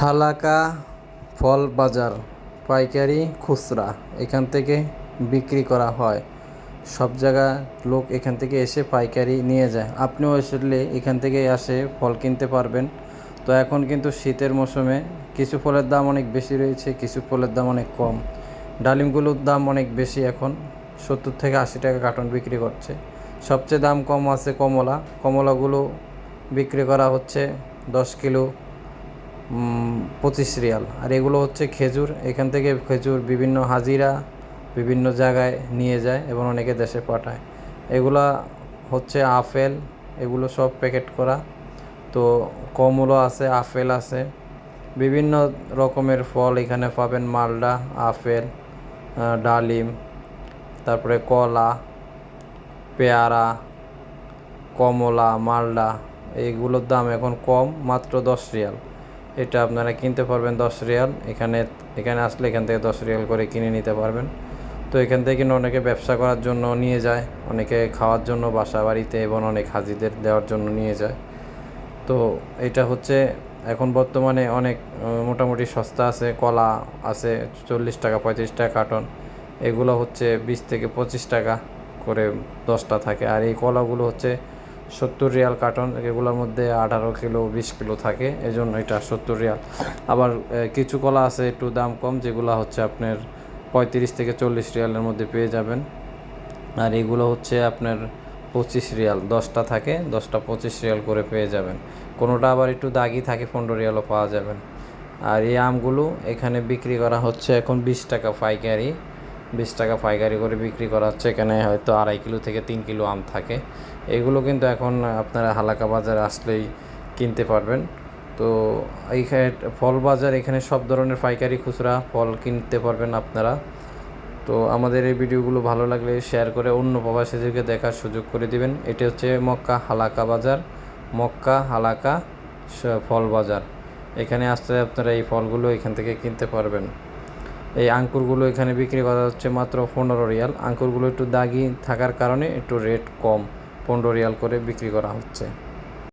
হালাকা ফল বাজার, পাইকারি খুচরা এখান থেকে বিক্রি করা হয়। সব জায়গা লোক এখান থেকে এসে পাইকারি নিয়ে যায়। আপনিও আসলে এখান থেকে আসে, ফল কিনতে পারবেন। তো এখন কিন্তু শীতের মৌসুমে কিছু ফলের দাম অনেক বেশি রয়েছে, কিছু ফলের দাম অনেক কম। ডালিমগুলোর দাম অনেক বেশি এখন, সত্তর থেকে আশি টাকা কার্টন বিক্রি করছে। সবচেয়ে দাম কম আছে কমলা। কমলাগুলো বিক্রি করা হচ্ছে দশ কিলো পঁচিশ রিয়াল। আর এগুলো হচ্ছে খেজুর। এখান থেকে খেজুর বিভিন্ন হাজিরা বিভিন্ন জায়গায় নিয়ে যায় এবং অনেকে দেশে পাঠায়। এগুলা হচ্ছে আপেল, এগুলো সব প্যাকেট করা। তো কমলা আছে, আপেল আছে। বিভিন্ন রকমের ফল এখানে পাবেন। মালডা, আপেল ডালিম, তারপরে কলা, পেয়ারা, কমলা, মালডা। এইগুলোর দাম এখন কম, মাত্র দশ রিয়াল। এটা আপনারা কিনতে পারবেন দশ রিয়াল। এখানে এখানে আসলে এখান থেকে দশ রিয়াল করে কিনে নিতে পারবেন। তো এখান থেকে কিন্তু অনেকে ব্যবসা করার জন্য নিয়ে যায়, অনেকে খাওয়ার জন্য বাসা বাড়িতে এবং অনেক হাজিদের দেওয়ার জন্য নিয়ে যায়। তো এটা হচ্ছে, এখন বর্তমানে অনেক মোটামুটি সস্তা আছে, কলা আছে চল্লিশ টাকা, পঁয়ত্রিশ টাকা কার্টন। এগুলো হচ্ছে বিশ থেকে পঁচিশ টাকা করে দশটা থাকে। আর এই কলাগুলো হচ্ছে সত্তর রিয়াল কার্টন, এগুলোর মধ্যে আঠারো কিলো, বিশ কিলো থাকে এই জন্য এটা সত্তর রিয়াল। আবার কিছু কলা আছে একটু দাম কম, যেগুলো হচ্ছে আপনার পঁয়ত্রিশ থেকে চল্লিশ রিয়ালের মধ্যে পেয়ে যাবেন। আর এগুলো হচ্ছে আপনার পঁচিশ রিয়াল, দশটা থাকে, দশটা পঁচিশ রিয়াল করে পেয়ে যাবেন। কোনোটা আবার একটু দাগি থাকে, পনেরো রিয়ালও পাওয়া যাবেন। আর এই আমগুলো এখানে বিক্রি করা হচ্ছে এখন বিশ টাকা পাইকারি। বিশ টাকা পাইকারি করে বিক্রি করা হচ্ছে। এখানে হয়তো আড়াই কিলো থেকে তিন কিলো আম থাকে। এগুলো কিন্তু এখন আপনারা হালাকা বাজারে আসলেই কিনতে পারবেন। তো এইখানে ফল বাজার, এখানে সব ধরনের পাইকারি খুচরা ফল কিনতে পারবেন আপনারা। তো আমাদের এই ভিডিওগুলো ভালো লাগলে শেয়ার করে অন্য প্রবাসীদেরকে দেখার সুযোগ করে দিবেন। এটি হচ্ছে মক্কা হালাকা বাজার। মক্কা হালাকা ফল বাজার। এখানে আসতে আপনারা এই ফলগুলো এখান থেকে কিনতে পারবেন। এই আঙ্কুরগুলো এখানে বিক্রি করা হচ্ছে মাত্র পনেরো রিয়াল। আঙ্কুরগুলো একটু দাগি থাকার কারণে একটু রেট কম, পনেরো রিয়াল করে বিক্রি করা হচ্ছে।